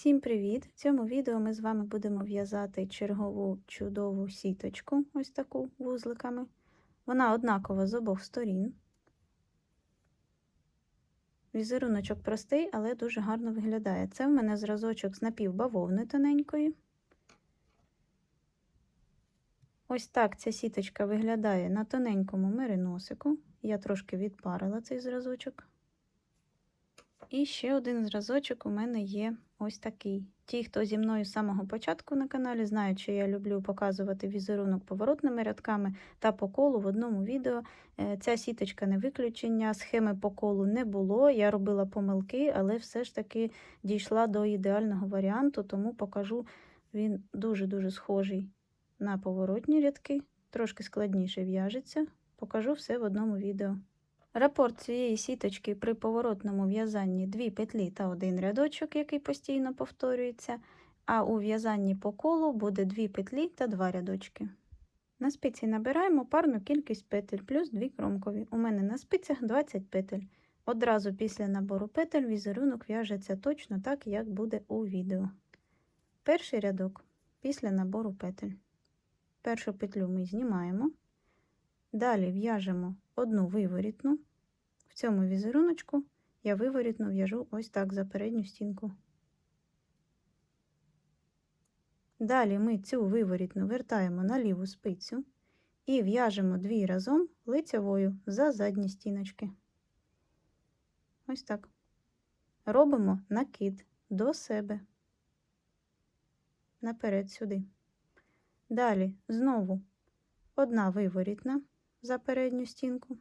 Всім привіт! В цьому відео ми з вами будемо в'язати чергову чудову сіточку, ось таку вузликами. Вона однакова з обох сторін. Візеруночок простий, але дуже гарно виглядає. Це в мене зразочок з напівбавовни тоненької. Ось так ця сіточка виглядає на тоненькому мериносику. Я трошки відпарила цей зразочок. І ще один зразочок у мене є ось такий. Ті, хто зі мною з самого початку на каналі, знають, що я люблю показувати візерунок поворотними рядками та по колу в одному відео. Е, Ця сіточка не виключення, схеми по колу не було. Я робила помилки, але все ж таки дійшла до ідеального варіанту, тому покажу він дуже-дуже схожий на поворотні рядки, трошки складніше в'яжеться. Покажу все в одному відео. Рапорт цієї сіточки при поворотному в'язанні 2 петлі та один рядочок, який постійно повторюється, а у в'язанні по колу буде 2 петлі та 2 рядочки. На спиці набираємо парну кількість петель плюс 2 кромкові. У мене на спицях 20 петель. Одразу після набору петель візерунок в'яжеться точно так, як буде у відео. Перший рядок після набору петель. Першу петлю ми знімаємо. Далі в'яжемо одну виворітну. Цьому візеруночку я виворітну в'яжу ось так за передню стінку. Далі ми цю виворітну вертаємо на ліву спицю і в'яжемо дві разом лицевою за задні стіночки. Ось так. Робимо накид до себе. Наперед сюди. Далі знову одна виворітна за передню стінку,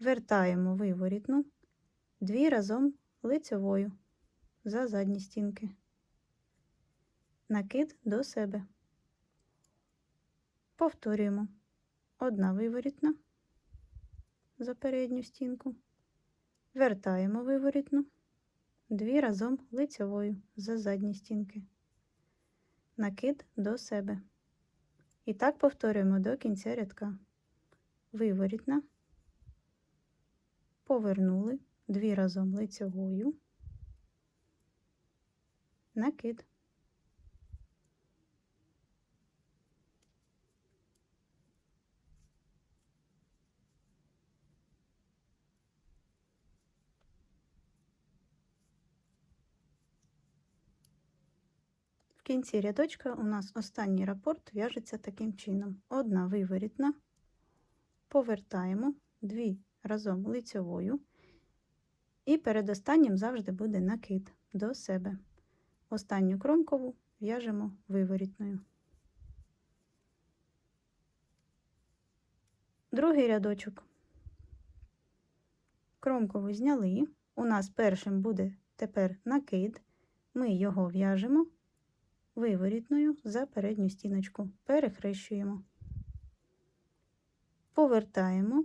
вертаємо виворітну, дві разом лицевою. За задні стінки, накид до себе. Повторюємо. Одна виворітна. За передню стінку, вертаємо виворітну, дві разом лицевою. За задні стінки, накид до себе. І так повторюємо до кінця рядка. Виворітна, повернули дві разом лицевою, накид. В кінці рядочка у нас останній рапорт в'яжеться таким чином: одна виворітна, повертаємо дві разом лицьовою, і перед останнім завжди буде накид до себе. Останню кромкову в'яжемо виворітною. Другий рядочок. Кромкову зняли. У нас першим буде тепер накид, ми його в'яжемо виворітною за передню стіночку, перехрещуємо, повертаємо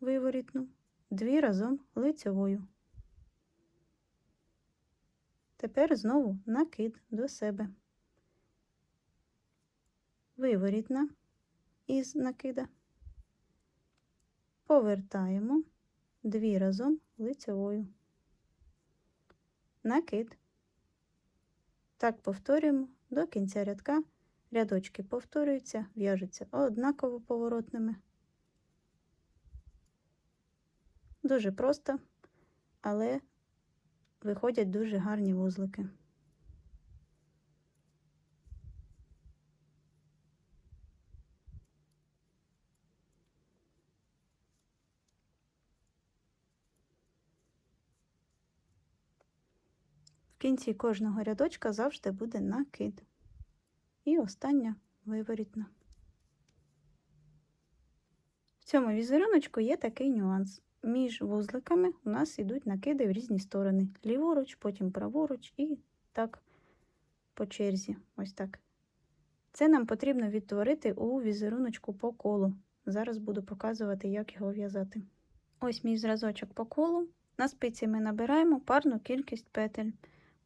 виворітну дві разом лицевою. Тепер знову накид до себе, виворітна із накида, повертаємо дві разом лицевою, накид. Так повторюємо до кінця рядка рядочки повторюються, в'яжуться однаково поворотними. Дуже просто, але виходять дуже гарні вузлики. В кінці кожного рядочка завжди буде накид. І остання виворітна. В цьому візеруночку є такий нюанс. Між вузликами у нас йдуть накиди в різні сторони. Ліворуч, потім праворуч і так по черзі. Ось так. Це нам потрібно відтворити у візеруночку по колу. Зараз буду показувати, як його в'язати. Ось мій зразочок по колу. На спиці ми набираємо парну кількість петель.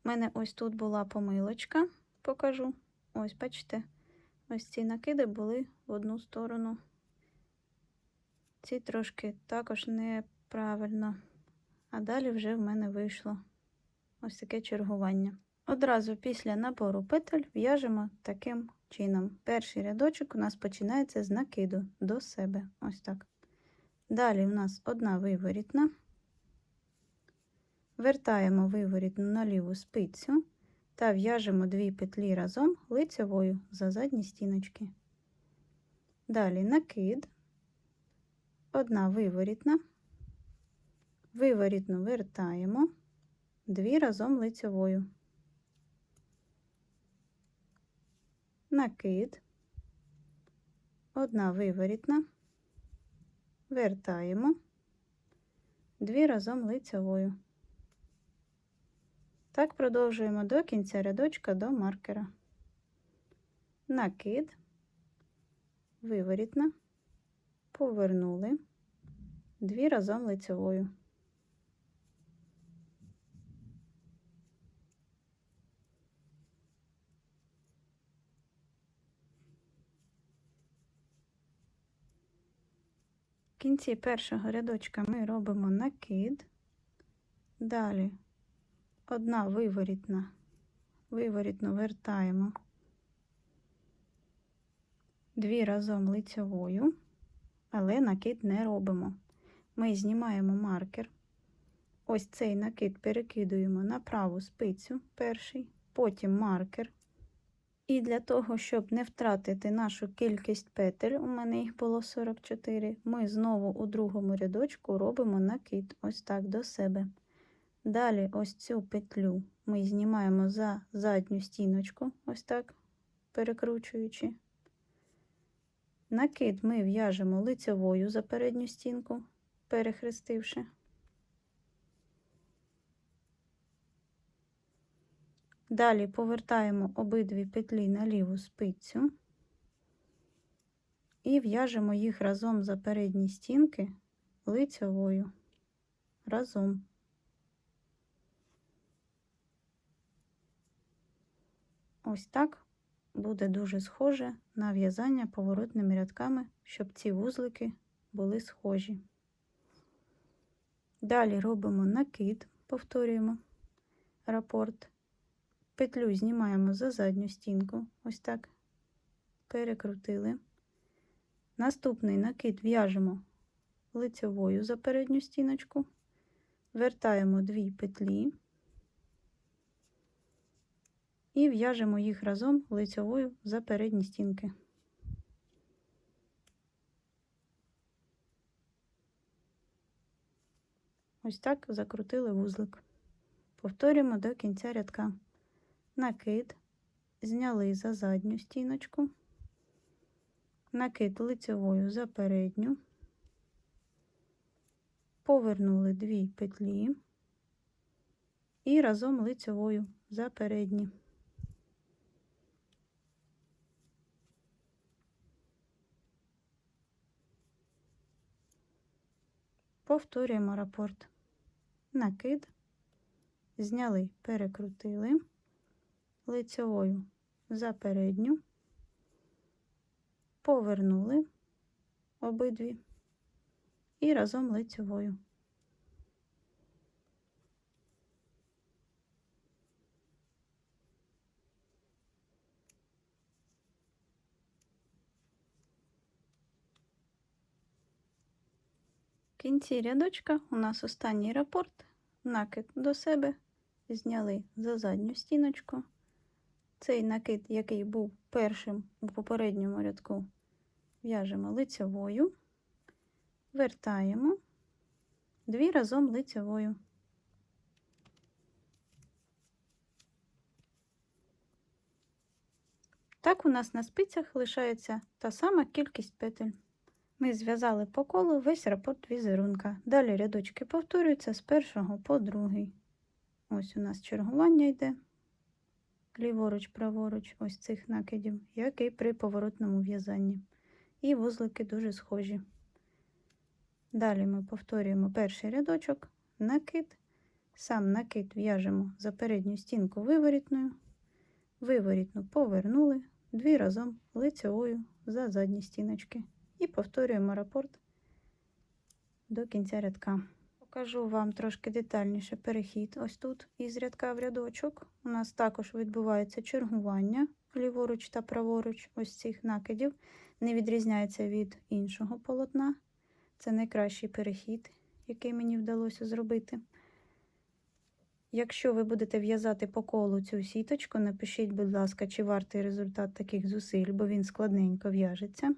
У мене ось тут була помилочка, покажу. Ось, бачите, ось ці накиди були в одну сторону. Ці трошки також неправильно. А далі вже в мене вийшло ось таке чергування. Одразу після набору петель в'яжемо таким чином. Перший рядочок у нас починається з накиду до себе. Ось так. Далі у нас одна виворітна. Вертаємо виворітну на ліву спицю та в'яжемо дві петлі разом лицевою за задні стіночки. Далі накид, одна виворітна, виворітну вертаємо, дві разом лицевою. Накид, одна виворітна, вертаємо, дві разом лицевою. Так продовжуємо до кінця рядочка до маркера. Накид, виворітна, повернули, дві разом лицевою. В кінці першого рядочка ми робимо накид, далі одна виворітна, виворітну вертаємо, дві разом лицевою, але накид не робимо. Ми знімаємо маркер. Ось цей накид перекидуємо на праву спицю перший, потім маркер. І для того, щоб не втратити нашу кількість петель, у мене їх було 44, ми знову у другому рядочку робимо накид ось так до себе. Далі ось цю петлю ми знімаємо за задню стіночку, ось так перекручуючи. Накид ми в'яжемо лицевою за передню стінку, перехрестивши. Далі повертаємо обидві петлі на ліву спицю і в'яжемо їх разом за передні стінки лицевою. Разом. Ось так буде дуже схоже на в'язання поворотними рядками, щоб ці вузлики були схожі. Далі робимо накид, повторюємо рапорт, петлю знімаємо за задню стінку, ось так, перекрутили. Наступний накид в'яжемо лицевою за передню стіночку, вертаємо дві петлі і в'яжемо їх разом лицевою за передні стінки. Ось так закрутили вузлик. Повторюємо до кінця рядка. Накид, зняли за задню стіночку, накид лицевою за передню, повернули дві петлі і разом лицевою за передні. Повторюємо рапорт. Накид, зняли, перекрутили лицевою за передню, повернули обидві і разом лицевою. Кінці рядочка у нас останній рапорт, накид до себе, зняли за задню стіночку. Цей накид, який був першим у попередньому рядку, в'яжемо лицевою, вертаємо дві разом лицевою. Так у нас на спицях лишається та сама кількість петель. Ми зв'язали по колу весь рапорт візерунка. Далі рядочки повторюються з першого по другий. Ось у нас чергування йде ліворуч, праворуч, ось цих накидів, як і при поворотному в'язанні. І вузлики дуже схожі. Далі ми повторюємо перший рядочок, накид, сам накид в'яжемо за передню стінку виворітною, виворітну повернули, дві разом лицевою за задні стіночки. І повторюємо рапорт до кінця рядка. Покажу вам трошки детальніше перехід. Ось тут із рядка в рядочок. У нас також відбувається чергування ліворуч та праворуч ось цих накидів. Не відрізняється від іншого полотна. Це найкращий перехід, який мені вдалося зробити. Якщо ви будете в'язати по колу цю сіточку, напишіть, будь ласка, чи вартий результат таких зусиль, бо він складненько в'яжеться.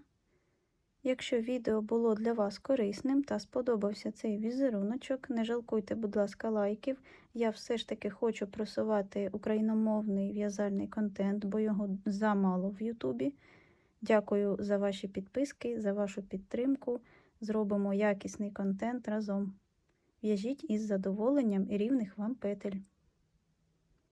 Якщо відео було для вас корисним та сподобався цей візеруночок, не жалкуйте, будь ласка, лайків. Я все ж таки хочу просувати україномовний в'язальний контент, бо його замало в Ютубі. Дякую за ваші підписки, за вашу підтримку. Зробимо якісний контент разом. В'яжіть із задоволенням і рівних вам петель.